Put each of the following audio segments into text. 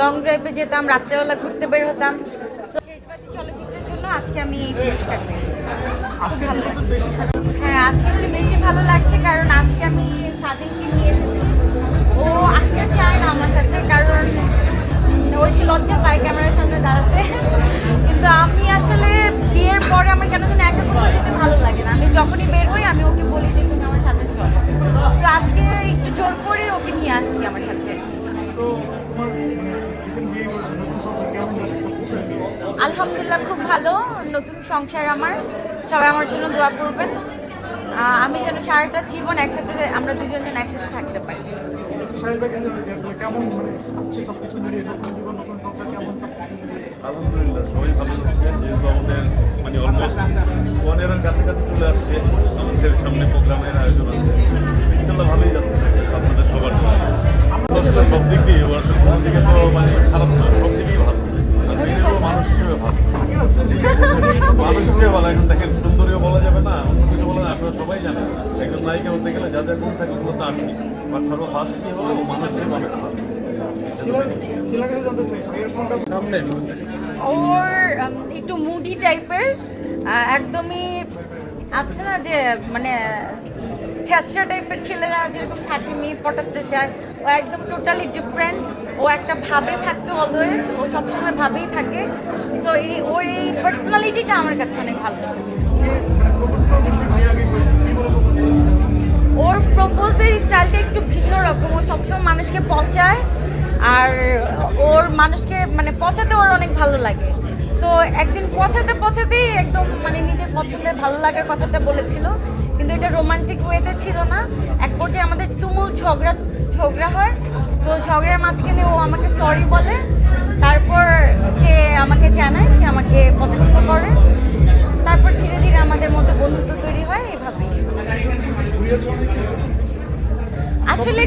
Long ড্রাইভে যেতাম রাত্রেবেলা ঘুরতে বের হতাম। শেষবাজি চলচ্চিত্রের জন্য আজকে আমি এই পুরস্কার পেয়েছি। হ্যাঁ আজকে একটু বেশি ভালো লাগছে কারণ আজকে আমি সাদিককে নিয়ে এসেছি। ও আসতে চায় না আমার সাথে কারণ ও একটু লজ্জা পায় ক্যামেরার সামনে দাঁড়াতে। কিন্তু আমি আসলে বিয়ের পরে আমার কেন যেন একা কোথাও যেতে ভালো আলহামদুলিল্লাহ খুব ভালো। নতুন সংসার আমার। সবাই আমার জন্য দোয়া করবেন। আমি যেন সারাটা জীবন একসাথে আমরা দুজন যেন একসাথে থাকতে পারি। কেমন মানে যাচ্ছে সবকিছু মিলিয়ে নতুন জীবন নতুন সংসার কেমন সবকিছু মিলিয়ে? আলহামদুলিল্লাহ সবাই ভালো যাচ্ছে যেহেতু আমাদের মানে অলমোস্ট পনেরোর কাছাকাছি চলে আসছে। আমাদের সামনে প্রোগ্রামের আয়োজন আছে। ইনশাল্লাহ ভালোই যাচ্ছে। আপনাদের সবার সব দিক দিয়ে ওরা দিকে তো মানে খারাপ না। এখন সুন্দরীও বলা যাবে না সবাই জানেন। গেলে যা যা থাকে ওর একটু মুডি টাইপের একদমই আছে না যে মানে ছ্যাঁচড়া টাইপের ছেলেরা যেরকম থাকে, মেয়ে পটাতে চায়, ও একদম টোটালি ডিফারেন্ট ও একটা ভাবে থাকতে অলওয়েজ ও সবসময় ভাবেই থাকে। সো এই, ওর এই পার্সোনালিটিটা আমার কাছে অনেক ভালো ওর প্রপোজের স্টাইলটা একটু ভিন্ন রকম। ও সবসময় মানুষকে পচায়, আর ওর মানুষকে মানে পচাতে ওর অনেক ভালো লাগে। সো একদিন পচাতে পচাতেই একদম মানে নিজের পছন্দের ভালো লাগার কথাটা বলেছিল। কিন্তু এটা রোমান্টিক ওয়েতে ছিল না। এক পর্যায়ে আমাদের তুমুল ঝগড়া ঝগড়া হয়। তো ঝগড়ার মাঝখানে ও আমাকে সরি বলে। তারপর সে আমাকে জানায় সে আমাকে পছন্দ করে। তারপর ধীরে ধীরে আমাদের মধ্যে বন্ধুত্ব তৈরি হয় এভাবেই আসলে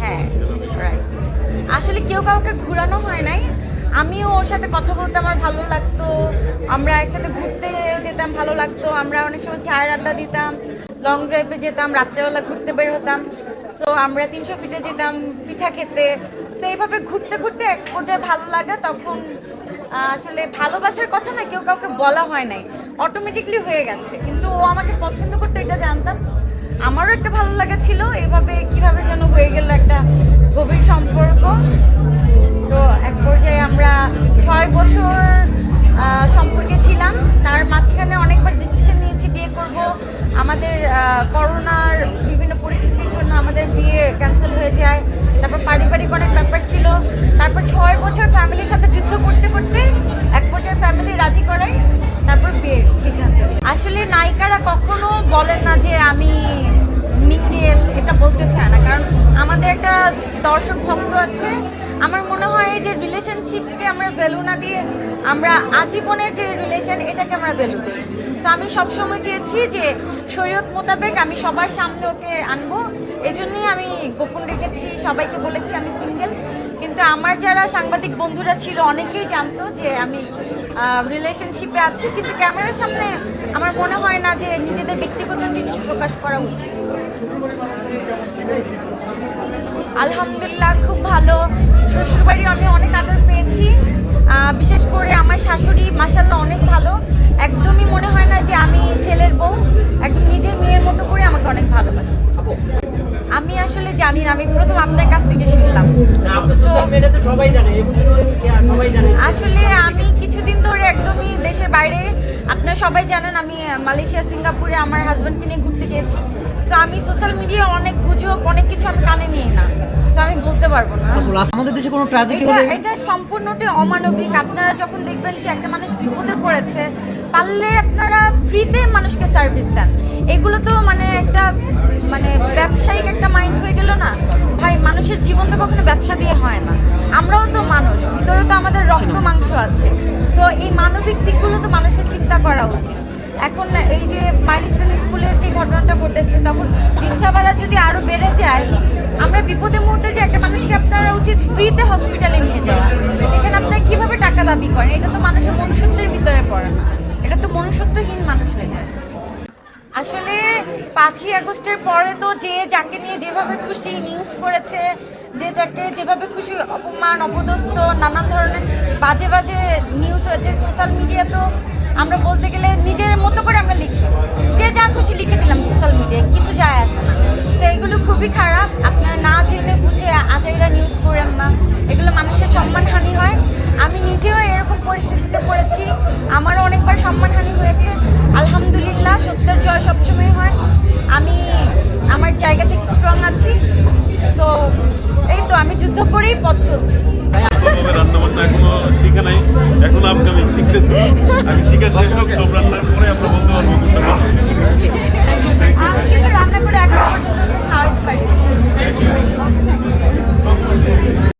হ্যাঁ. আসলে কেউ কাউকে ঘোরানো হয় নাই। আমিও ওর সাথে কথা বলতে আমার ভালো লাগতো। আমরা একসাথে ঘুরতে যেতাম, ভালো লাগতো। আমরা অনেক সময় চায়ের আড্ডা দিতাম লং ড্রাইভে যেতাম, রাত্রেবেলা ঘুরতে বের হতাম। সো আমরা তিনশো ফিটে যেতাম, পিঠা খেতে। তো এইভাবে ঘুরতে ঘুরতে এক পর্যায়ে ভালো লাগা তখন আসলে ভালোবাসার কথা না কেউ কাউকে বলা হয় নাই। অটোমেটিকলি হয়ে গেছে। কিন্তু ও আমাকে পছন্দ করতে, এটা জানতাম। আমারও একটা ভালো লাগা ছিল, এভাবে কীভাবে যেন হয়ে গেল একটা গভীর সম্পর্ক। তো এক পর্যায়ে আমরা ছয় বছর সম্পর্কে ছিলাম। তার মাঝখানে অনেকবার ডিসিশন নিয়েছি বিয়ে করব। আমাদের করোনার বিভিন্ন পরিস্থিতির জন্য আমাদের বিয়ে ক্যান্সেল হয়ে যায়। তারপর পারিবারিক অনেক ব্যাপার ছিল। তারপর ছয় বছর ফ্যামিলির সাথে যুদ্ধ করতে করতে এক পর্যায়ে ফ্যামিলি রাজি করাই। তারপর বিয়ের সিদ্ধান্ত। আসলে নায়িকারা কখনো বলেন না যে আমি মিঙ্গেল এটা বলতে চায় না। কারণ আমাদের একটা দর্শক ভক্ত আছে আমার মনে হয় যে রিলেশনশিপকে আমরা ভ্যালু না দিয়ে আমরা আজীবনের যে রিলেশন এটাকে আমরা ভ্যালু দিই। সো আমি সবসময় চেয়েছি যে শরীয়ত মোতাবেক আমি সবার সামনে ওকে আনব। এজন্যই আমি গোপন রেখেছি, সবাইকে বলেছি আমি সিঙ্গেল কিন্তু আমার যারা সাংবাদিক বন্ধুরা ছিল, অনেকেই জানতো যে আমি রিলেশনশিপে আছি। কিন্তু ক্যামেরার সামনে আমার মনে হয় না যে নিজেদের ব্যক্তিগত জিনিস প্রকাশ করা উচিত। আলহামদুলিল্লাহ, খুব ভালো। শ্বশুরবাড়ি আমি অনেক আদর পেয়েছি। বিশেষ করে আমার শাশুড়ি মাসাল্লাহ আমি আসলে জানি না আমি প্রথম আপনার কাছ থেকে শুনলাম। জানে আসলে আমি কিছুদিন ধরে একদমই দেশের বাইরে আপনারা সবাই জানেন আমি মালয়েশিয়া সিঙ্গাপুরে আমার হাজব্যান্ডকে নিয়ে ঘুরতে গিয়েছি। তো আমি সোশ্যাল মিডিয়া অনেক গুজব অনেক কিছু আমি কানে নিই না। তো আমি বলতে পারব না। আমাদের দেশে কোনো ট্র্যাজেডি হলে এটা সম্পূর্ণটাই অমানবিক। আপনারা যখন দেখবেন যে একটা মানুষ বিপদে পড়েছে পারলে আপনারা ফ্রিতে মানুষকে সার্ভিস দেন। এগুলো তো মানে একটা মানে ব্যবসায়িক একটা মাইন্ড হয়ে গেল না। ভাই মানুষের জীবন তো কখনো ব্যবসা দিয়ে হয় না। আমরাও তো মানুষ ভিতরে তো আমাদের রক্ত মাংস আছে। তো এই মানবিক দিকগুলো তো মানুষের চিন্তা করা উচিত। এখন এই যে মাইলস্টোন স্কুলের যে ঘটনাটা ঘটেছে তখন রিক্সা ভাড়া যদি আরও বেড়ে যায় আমরা বিপদে মুহূর্তে যে একটা মানুষকে আপনারা উচিত ফ্রিতে হসপিটালে নিয়ে যাওয়া সেখানে আপনারা কীভাবে টাকা দাবি করেন? এটা তো মানুষের মনুষ্যত্বের ভিতরে পড়ে না। মনুষ্যত্বহীন মানুষ হয়ে যায়। আসলে পাঁচই আগস্টের পরে তো যে যাকে নিয়ে যেভাবে খুশি নিউজ করেছে, যে যাকে যেভাবে খুশি অপমান, অপদস্থ, নানান ধরনের বাজে বাজে নিউজ হয়েছে সোশ্যাল মিডিয়া তো আমরা বলতে গেলে নিজের মতো করে আমরা লিখি। যে যা খুশি লিখে দিলাম সোশ্যাল মিডিয়ায় কিছু যায় আসে না। তো এগুলো খুবই খারাপ। আপনারা না জেনে বাজেগুলো নিউজ করেন না এগুলো মানুষের সম্মানহানি হয়। আমি নিজেও এরকম পরিস্থিতিতে পড়েছি। আমারও অনেকবার সম্মানহানি হয়েছে। আলহামদুলিল্লাহ সত্যের জয় সবসময় হয়। আমি আমার জায়গা থেকে স্ট্রং আছি। সো এই তো আমি যুদ্ধ করেই পথ চলছি। আমি কিছু রান্না করে এখন পর্যন্ত খাওয়াতে পারি